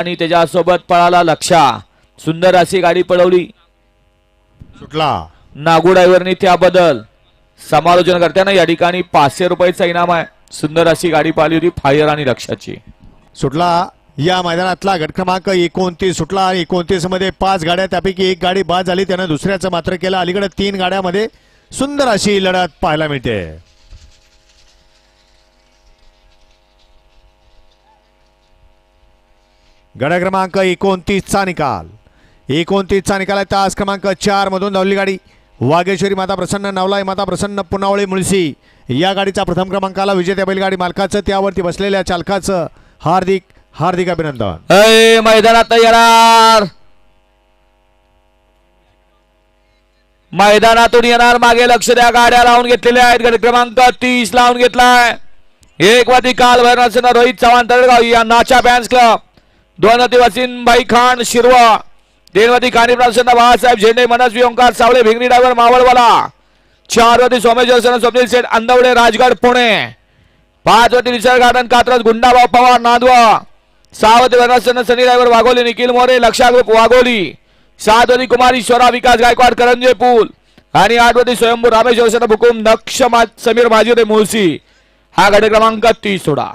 आणि त्याच्यासोबत पळाला लक्षा. सुंदर अशी गाडी पळवली. सुटला. नागू ड्रायव्हरनी त्याबद्दल समालोचन करताना या ठिकाणी पाचशे रुपयाचा इनाम आहे. सुंदर अशी गाडी पाहिली होती फायर आणि लक्षाची. सुटला. या मैदानातला गट क्रमांक एकोणतीस सुटला आणि एकोणतीसमध्ये पाच गाड्या त्यापैकी एक गाडी बाद झाली. त्यानं दुसऱ्याचं मात्र केलं. अलीकडे तीन गाड्यामध्ये सुंदर अशी लढत पाहायला मिळते. गड क्रमांक एकोणतीसचा निकाल. एकोणतीसचा निकाल आहे. तास क्रमांक चार मधून धावली गाडी. वागेश्वरी माता प्रसन्न नवलाई माता प्रसन्न पुनावळे मुळशी. या गाडीचा प्रथम क्रमांकाला विजेत्या बैलगाडी मालकाचं. त्यावरती बसलेल्या चालकाचं हार्दिक हार्दिक अभिनंदन. अय मैदानात येणार मैदानातून येणार मागे लक्ष द्या. गाड्या लावून घेतलेल्या आहेत. गड क्रमांक तीस लावून घेतलाय. एक वादी काल भैरवनाथसेना रोहित चव्हाण तळगाव या नाचा फॅन्स क्लब. दोन वादी भाई खान शिरवा तीन वादी प्रसन्न सेना बाळासाहेब झेंडे मनस्वी ओंकार सावळे भिंगरी डायव्हर मावळवाला. चारवती सोमेश्वर सेना स्वप्नील सेठ अंदवडे राजगड पुणे. पाचवती निसर्ग गार्डन कात्रज गुंडाबाव पवार नांदवा. सहावती वनसन सनी डायव्हर वाघोली निखिल मोरे लक्षा वाघोली. सातवती कुमारी स्वरा विकास गायकवाड करंजे पूल. आणि आठवती स्वयंभू रामेश्वर सेना भुकुम नक्ष समीर माझी मुळशी. हा गट क्रमांक तीस सोडा.